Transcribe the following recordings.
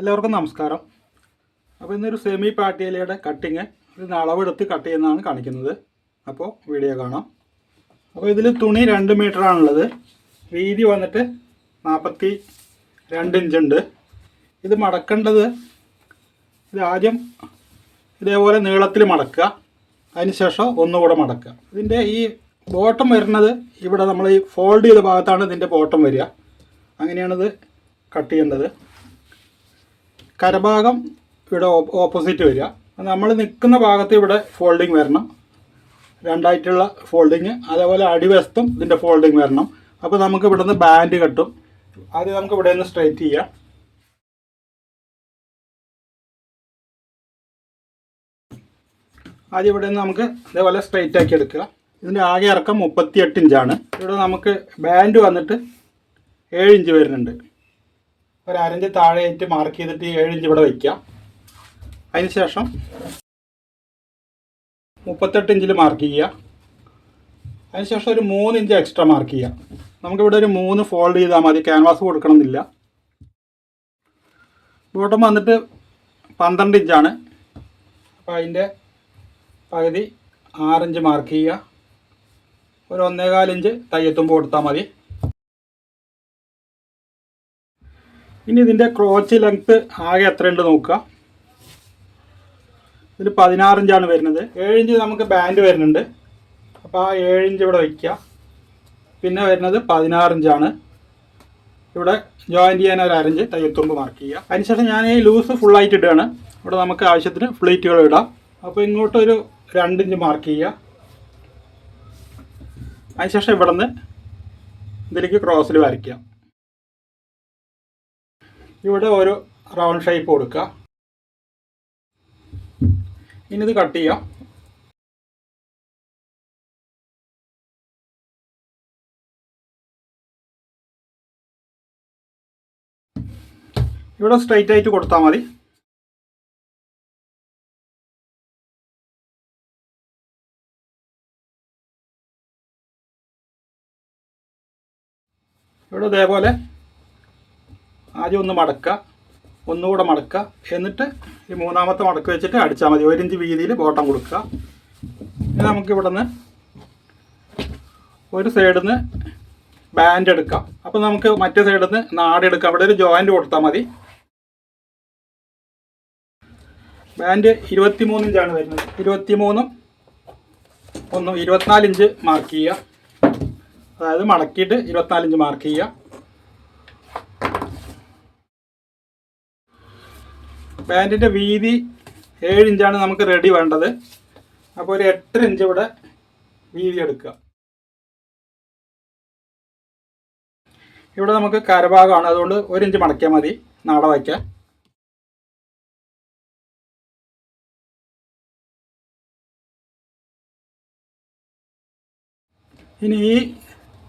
എല്ലാവർക്കും നമസ്കാരം. അപ്പോൾ ഇന്നൊരു സെമി പാട്ടിയലയുടെ കട്ടിങ് ഇതിന് അളവെടുത്ത് കട്ട് ചെയ്യുന്നതാണ് കാണിക്കുന്നത്. അപ്പോൾ വീഡിയോ കാണാം. അപ്പോൾ ഇതിൽ തുണി രണ്ട് മീറ്റർ ആണുള്ളത്. വീതി വന്നിട്ട് നാൽപ്പത്തി രണ്ട് ഇഞ്ച് ഉണ്ട്. ഇത് മടക്കേണ്ടത് ഇത് ആദ്യം ഇതേപോലെ നീളത്തിൽ മടക്കുക. അതിനുശേഷം ഒന്നുകൂടെ മടക്കുക. ഇതിന്റെ ഈ ബോട്ടം വരുന്നത് ഇവിടെ നമ്മൾ ഈ ഫോൾഡ് ചെയ്ത ഭാഗത്താണ് ഇതിന്റെ ബോട്ടം വരിക. അങ്ങനെയാണിത് കട്ട് ചെയ്യേണ്ടത്. കരഭാഗം ഇവിടെ ഓപ്പോസിറ്റ് വരിക. നമ്മൾ നിൽക്കുന്ന ഭാഗത്ത് ഇവിടെ ഫോൾഡിങ് വരണം. രണ്ടായിട്ടുള്ള ഫോൾഡിങ് അതേപോലെ അടിവശത്തും ഇതിന്റെ ഫോൾഡിങ് വരണം. അപ്പോൾ നമുക്ക് ഇവിടെ നിന്ന് ബാൻഡ് കെട്ടും. ആദ്യം നമുക്ക് ഇവിടെ നിന്ന് സ്ട്രൈറ്റ് ചെയ്യാം. ആദ്യം ഇവിടെ നിന്ന് നമുക്ക് ഇതേപോലെ സ്ട്രൈറ്റ് ആക്കി എടുക്കുക. ഇതിന്റെ ആകെ ഇറക്കം മുപ്പത്തി എട്ട് ഇഞ്ചാണ് ഇവിടെ നമുക്ക് ബാൻഡ് വന്നിട്ട് ഏഴ് ഇഞ്ച് വരുന്നുണ്ട്. ഒരു അരഞ്ച് താഴെയായിട്ട് മാർക്ക് ചെയ്തിട്ട് ഏഴ് ഇഞ്ച് ഇവിടെ വയ്ക്കാം അതിനുശേഷം മുപ്പത്തെട്ട് ഇഞ്ചിൽ മാർക്ക് ചെയ്യുക. അതിനുശേഷം ഒരു മൂന്ന് ഇഞ്ച് എക്സ്ട്രാ മാർക്ക് ചെയ്യുക. നമുക്കിവിടെ ഒരു മൂന്ന് ഫോൾഡ് ചെയ്താൽ മതി. ക്യാൻവാസ് കൊടുക്കണമെന്നില്ല. ബോട്ടം വന്നിട്ട് പന്ത്രണ്ട് ഇഞ്ചാണ്. അപ്പോൾ അതിന്റെ പകുതി ആറിഞ്ച് മാർക്ക് ചെയ്യുക. ഒരു ഒന്നേകാൽ ഇഞ്ച് തയ്യത്തുമ്പോൾ കൊടുത്താൽ മതി. ഇനി ഇതിന്റെ ക്രോച്ച് ലെങ്ത്ത് ആകെ എത്രയുണ്ട് നോക്കുക. ഇതിൽ പതിനാറിഞ്ചാണ് വരുന്നത്. ഏഴിഞ്ച് നമുക്ക് ബാൻഡ് വരുന്നുണ്ട്. അപ്പോൾ ആ ഏഴിഞ്ച് ഇവിടെ വയ്ക്കുക പിന്നെ വരുന്നത് പതിനാറിഞ്ചാണ്. ഇവിടെ ജോയിന്റ് ചെയ്യാൻ ഒരു അരഞ്ച് തയ്യത്തുമ്പ് മാർക്ക് ചെയ്യുക. അതിനുശേഷം ഞാൻ ഈ ലൂസ് ഫുള്ളായിട്ട് ഇടുകയാണ്. ഇവിടെ നമുക്ക് ആവശ്യത്തിന് ഫ്ലീറ്റുകൾ ഇടാം. അപ്പോൾ ഇങ്ങോട്ടൊരു രണ്ടിഞ്ച് മാർക്ക് ചെയ്യുക. അതിനുശേഷം ഇവിടെ നിന്ന് ഇതിലേക്ക് ക്രോസിൽ വരയ്ക്കുക. ഇവിടെ ഒരു റൗണ്ട് ഷേപ്പ് കൊടുക്കുക. ഇനി ഇത് കട്ട് ചെയ്യാം. ഇവിടെ സ്ട്രെയിറ്റ് ആയിട്ട് കൊടുത്താൽ മതി. ഇവിടെ ഇതേപോലെ ആദ്യം ഒന്ന് മടക്കുക ഒന്നുകൂടെ മടക്കുക. എന്നിട്ട് ഈ മൂന്നാമത്തെ മടക്ക് വെച്ചിട്ട് അടിച്ചാൽ മതി. ഒരു ഇഞ്ച് വീതിയിൽ ബോട്ടം കൊടുക്കുക. ഇനി നമുക്ക് ഇവിടെ നിന്ന് ഒരു സൈഡിൽ നിന്ന് ബാൻഡ് എടുക്കാം. അപ്പോൾ നമുക്ക് മറ്റേ സൈഡിൽ നിന്ന് നാടെടുക്കാം അവിടെ ഒരു ജോയിന്റ് കൊടുത്താൽ മതി. ബാൻഡ് ഇരുപത്തി മൂന്ന് ഇഞ്ചാണ് വരുന്നത്. ഇരുപത്തി മൂന്നും ഒന്നും ഇരുപത്തിനാല് ഇഞ്ച് മാർക്ക് ചെയ്യുക. അതായത് മടക്കിയിട്ട് ഇരുപത്തിനാല് ഇഞ്ച് മാർക്ക് ചെയ്യുക. പാന്റിന്റെ വീതി ഏഴ് ഇഞ്ചാണ് നമുക്ക് റെഡി വേണ്ടത്. അപ്പോൾ ഒരു എട്ടര ഇഞ്ച് ഇവിടെ വീതി എടുക്കുക. ഇവിടെ നമുക്ക് കരഭാഗമാണ് അതുകൊണ്ട് ഒരു ഇഞ്ച് മടക്കിയാൽ മതി. നാട വയ്ക്കാൻ ഇനി ഈ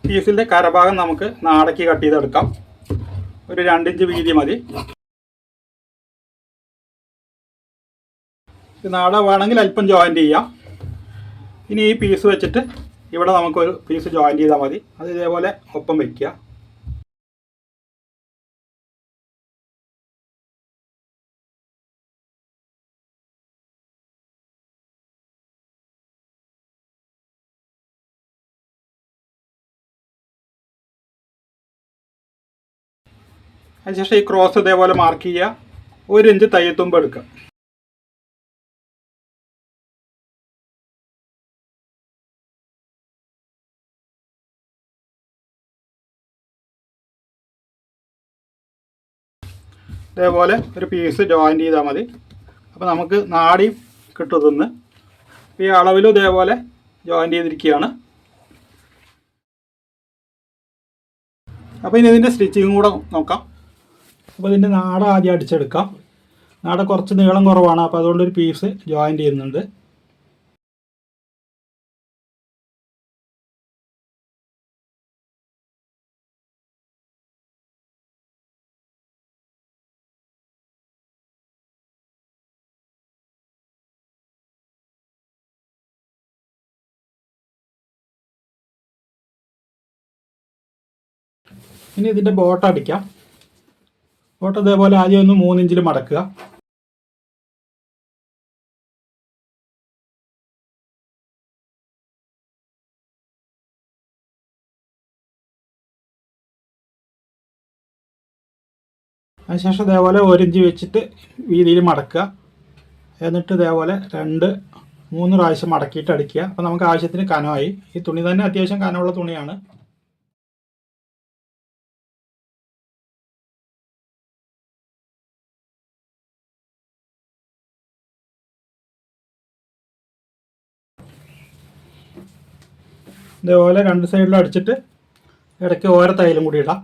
പീസിന്റെ കരഭാഗം നമുക്ക് നാടയ്ക്ക് കട്ട് ചെയ്തെടുക്കാം. ഒരു രണ്ടിഞ്ച് വീതി മതി. നാട വേണമെങ്കിൽ അല്പം ജോയിന്റ് ചെയ്യാം. ഇനി ഈ പീസ് വെച്ചിട്ട് ഇവിടെ നമുക്കൊരു പീസ് ജോയിന്റ് ചെയ്താൽ മതി. അത് ഇതേപോലെ ഒപ്പം വയ്ക്കുക അതിനുശേഷം ഈ ക്രോസ് ഇതേപോലെ മാർക്ക് ചെയ്യുക. ഒരു ഇഞ്ച് തയ്യത്തുമ്പ് എടുക്കുക. ഇതേപോലെ ഒരു പീസ് ജോയിന്റ് ചെയ്താൽ മതി. അപ്പോൾ നമുക്ക് നാടി കിട്ടും തിന്ന് ഈ അളവിലും ഇതേപോലെ ജോയിന്റ് ചെയ്തിരിക്കുകയാണ്. അപ്പോൾ ഇനി ഇതിന്റെ സ്റ്റിച്ചിങ് കൂടെ നോക്കാം. അപ്പോൾ ഇതിന്റെ നാട ആദ്യം അടിച്ചെടുക്കാം. നാട കുറച്ച് നീളം കുറവാണ്. അപ്പോൾ അതുകൊണ്ടൊരു പീസ് ജോയിന്റ് ചെയ്യുന്നുണ്ട്. ഇനി ഇതിന്റെ ബോട്ട് അടിക്കാം. ബോട്ട ഇതേപോലെ ആദ്യം ഒന്ന് മൂന്നിഞ്ചിൽ മടക്കുക. അതിനുശേഷം ഇതേപോലെ ഒരിഞ്ച് വെച്ചിട്ട് വീതിയിൽ മടക്കുക. എന്നിട്ട് ഇതേപോലെ രണ്ട് മൂന്ന് പ്രാവശ്യം മടക്കിയിട്ട് അടിക്കുക. അപ്പോൾ നമുക്ക് ആവശ്യത്തിന് കനമായി. ഈ തുണി തന്നെ അത്യാവശ്യം കനമുള്ള തുണിയാണ്. ഇതേപോലെ രണ്ട് സൈഡിലും അടിച്ചിട്ട് ഇടയ്ക്ക് ഓരോ തൈലും കൂടി ഇടാം.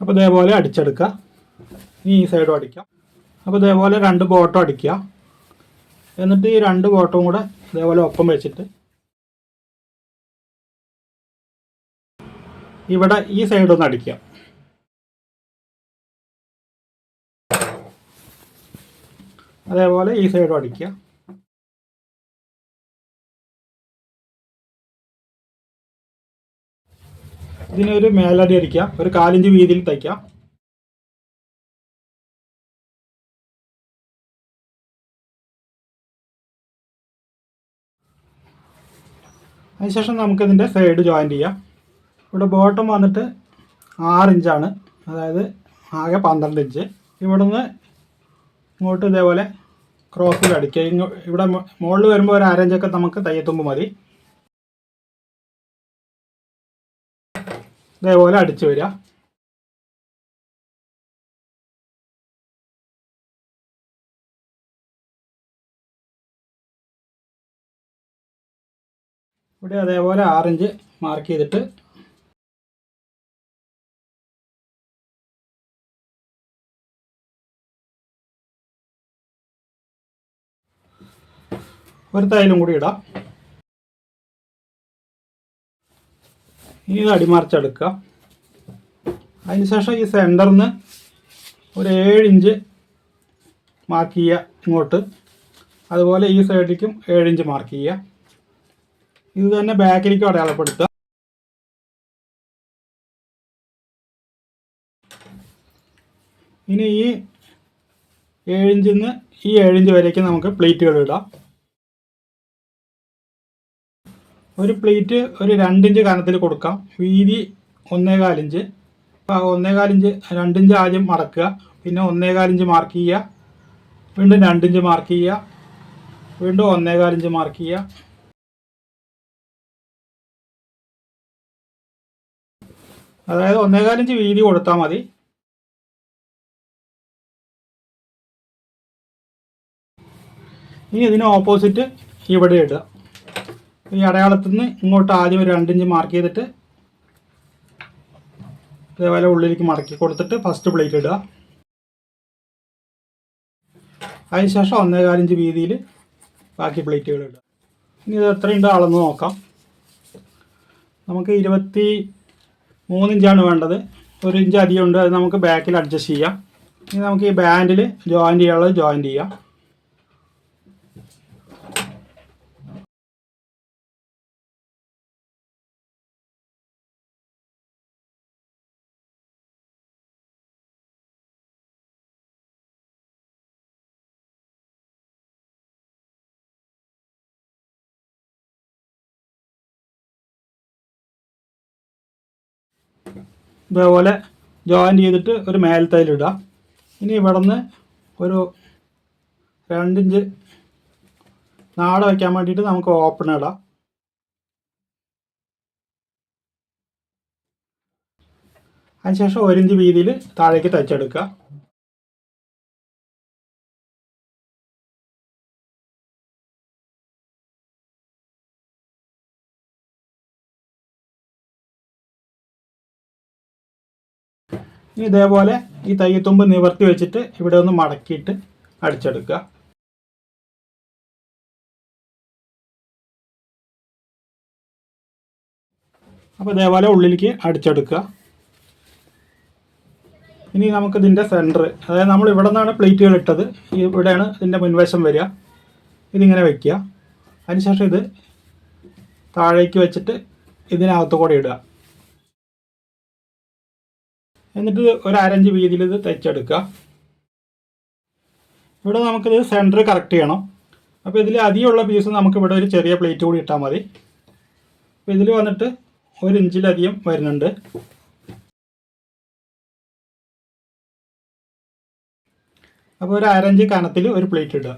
അപ്പോൾ ഇതേപോലെ അടിച്ചെടുക്കുക. ഇനി ഈ സൈഡും അടിക്കാം. അപ്പോൾ ഇതേപോലെ രണ്ട് ബോട്ടം അടിക്കുക. എന്നിട്ട് ഈ രണ്ട് ബോട്ടവും കൂടെ ഇതേപോലെ ഒപ്പം വെച്ചിട്ട് ഇവിടെ ഈ സൈഡൊന്ന് അടിക്കുക അതേപോലെ ഈ സൈഡും അടിക്കുക. ഇതിനൊരു മേലടി അടിക്കുക. ഒരു കാലിഞ്ച് വീതിയിൽ തയ്ക്കാം അതിനുശേഷം നമുക്കിതിന്റെ സൈഡ് ജോയിന്റ് ചെയ്യാം. ഇവിടെ ബോട്ടം വന്നിട്ട് ആറ് ഇഞ്ചാണ് അതായത് ആകെ പന്ത്രണ്ട് ഇഞ്ച് ഇവിടുന്ന് ഇങ്ങോട്ട് ഇതേപോലെ ക്രോസിൽ അടിക്കുക. ഇവിടെ മുകളിൽ വരുമ്പോൾ ഒരു അരഞ്ചൊക്കെ നമുക്ക് തയ്യത്തുമ്പ് മതി. ഇതേപോലെ അടിച്ചു വരിക. ഇവിടെ അതേപോലെ ആറിഞ്ച് മാർക്ക് ചെയ്തിട്ട് ഒരു തൈലും കൂടി ഇടാം. ഇനി അടിമറിച്ചെടുക്കുക. അതിനുശേഷം ഈ സെന്ററിൽ ഒരു ഏഴ് ഇഞ്ച് മാർക്ക് ചെയ്യുക ഇങ്ങോട്ട്. അതുപോലെ ഈ സൈഡിലേക്കും ഏഴ് ഇഞ്ച് മാർക്ക് ചെയ്യുക. ഇത് തന്നെ ബാക്കിലേക്കും അടയാളപ്പെടുത്തുക. ഇനി ഈ ഏഴിഞ്ചിൽ നിന്ന് ഈ ഏഴിഞ്ച് വരേക്ക് നമുക്ക് പ്ലേറ്റുകൾ ഇടാം. ഒരു പ്ലേറ്റ് ഒരു രണ്ടിഞ്ച് കനത്തിൽ കൊടുക്കാം. വീതി ഒന്നേകാലിഞ്ച് ഒന്നേകാലിഞ്ച് രണ്ടിഞ്ച് ആദ്യം മടക്കുക. പിന്നെ ഒന്നേകാലിഞ്ച് മാർക്ക് ചെയ്യുക. വീണ്ടും രണ്ടിഞ്ച് മാർക്ക് ചെയ്യുക. വീണ്ടും ഒന്നേകാലിഞ്ച് മാർക്ക് ചെയ്യുക. അതായത് ഒന്നേകാലിഞ്ച് വീതി കൊടുത്താൽ മതി. ഇനി ഇതിന് ഓപ്പോസിറ്റ് ഇവിടെ ഇടുക. ഈ അടയാളത്തിൽ നിന്ന് ഇങ്ങോട്ട് ആദ്യം ഒരു രണ്ടിഞ്ച് മാർക്ക് ചെയ്തിട്ട് ഇതേപോലെ ഉള്ളിലേക്ക് മടക്കി കൊടുത്തിട്ട് ഫസ്റ്റ് പ്ലേറ്റ് ഇടുക. അതിനുശേഷം ഒന്നേകാലിഞ്ച് വീതിയിൽ ബാക്കി പ്ലേറ്റുകൾ ഇടുക. ഇനി ഇത് എത്രയുണ്ട് അളന്ന് നോക്കാം. നമുക്ക് ഇരുപത്തി മൂന്നിഞ്ചാണ് വേണ്ടത്. ഒരു ഇഞ്ച് അധികം ഉണ്ട് അത് നമുക്ക് ബാക്കിൽ അഡ്ജസ്റ്റ് ചെയ്യാം. ഇനി നമുക്ക് ഈ ബാൻഡിൽ ജോയിന്റ് ചെയ്യാനുള്ളത് ജോയിന്റ് ചെയ്യാം. ഇതേപോലെ ജോയിന്റ് ചെയ്തിട്ട് ഒരു മേൽത്തൈലിടുക ഇനി ഇവിടെ നിന്ന് ഒരു രണ്ടിഞ്ച് നാട വയ്ക്കാൻ വേണ്ടിയിട്ട് നമുക്ക് ഓപ്പൺ ഇടാം. അതിനുശേഷം ഒരിഞ്ച് വീതിയിൽ താഴേക്ക് തയ്ച്ചെടുക്കുക ഇതേപോലെ ഈ തയ്യത്തുമ്പ് നിവർത്തി വെച്ചിട്ട് ഇവിടെ ഒന്ന് മടക്കിയിട്ട് അടിച്ചെടുക്കുക. അപ്പോൾ ഇതേപോലെ ഉള്ളിലേക്ക് അടിച്ചെടുക്കുക. ഇനി നമുക്ക് ഇതിന്റെ സെന്റർ അതായത് നമ്മൾ ഇവിടെ നിന്നാണ് പ്ലേറ്റുകൾ ഇട്ടത്. ഇവിടെയാണ് ഇതിന്റെ മുൻവശം വരിക. ഇതിങ്ങനെ വയ്ക്കുക അതിനുശേഷം ഇത് താഴേക്ക് വെച്ചിട്ട് ഇതിനകത്ത് കൂടെ ഇടുക. എന്നിട്ട് ഒരു അരഞ്ച് വീതിയിൽ ഇത് തയ്ച്ചെടുക്കുക ഇവിടെ നമുക്കിത് സെന്റർ കറക്റ്റ് ചെയ്യണം. അപ്പോൾ ഇതിൽ അധികമുള്ള പീസ് നമുക്ക് ഇവിടെ ഒരു ചെറിയ പ്ലേറ്റ് കൂടി ഇട്ടാൽ മതി. അപ്പോൾ ഇതിൽ വന്നിട്ട് ഒരു ഇഞ്ചിലധികം വരുന്നുണ്ട്. അപ്പോൾ ഒരു അരഞ്ച് കനത്തിൽ ഒരു പ്ലേറ്റ് ഇടുക.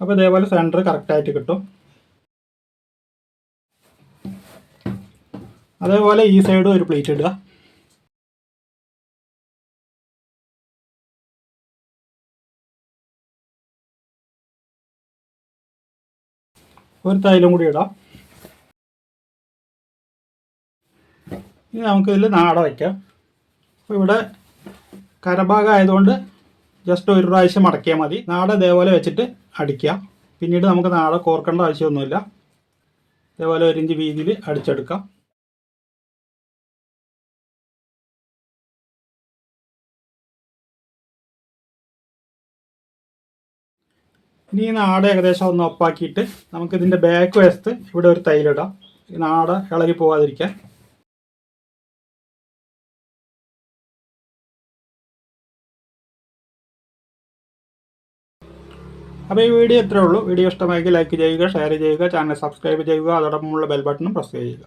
അപ്പോൾ ഇതേപോലെ സെന്റർ കറക്റ്റായിട്ട് കിട്ടും. അതേപോലെ ഈ സൈഡും ഒരു പ്ലേറ്റ് ഇടുക. ഒരു തൈലം കൂടി ഇടാം. ഇനി നമുക്ക് ഇതിൽ നാട വയ്ക്കാം അപ്പോൾ ഇവിടെ കരഭാഗം ആയതുകൊണ്ട് ജസ്റ്റ് ഒരു പ്രാവശ്യം മടക്കിയാൽ മതി. നാട ഇതേപോലെ വെച്ചിട്ട് അടിക്കുക. പിന്നീട് നമുക്ക് നാട കോർക്കേണ്ട ആവശ്യമൊന്നുമില്ല. ഇതേപോലെ ഒരു ഇഞ്ച് വീതിയിൽ അടിച്ചെടുക്കാം. ഇനി ഈ നാട് ഏകദേശം ഒന്ന് ഒപ്പാക്കിയിട്ട് നമുക്ക് ഇതിന്റെ ബാക്ക് വശത്ത് ഇവിടെ ഒരു തൈലിടാം. ഈ നാട് ഇളകി പോകാതിരിക്കാൻ അപ്പോൾ ഈ വീഡിയോ ഇത്രേ ഉള്ളൂ. വീഡിയോ ഇഷ്ടമായെങ്കിൽ ലൈക്ക് ചെയ്യുക ഷെയർ ചെയ്യുക ചാനൽ സബ്സ്ക്രൈബ് ചെയ്യുക. അതോടൊപ്പമുള്ള ബെൽ ബട്ടണും പ്രസ് ചെയ്യുക.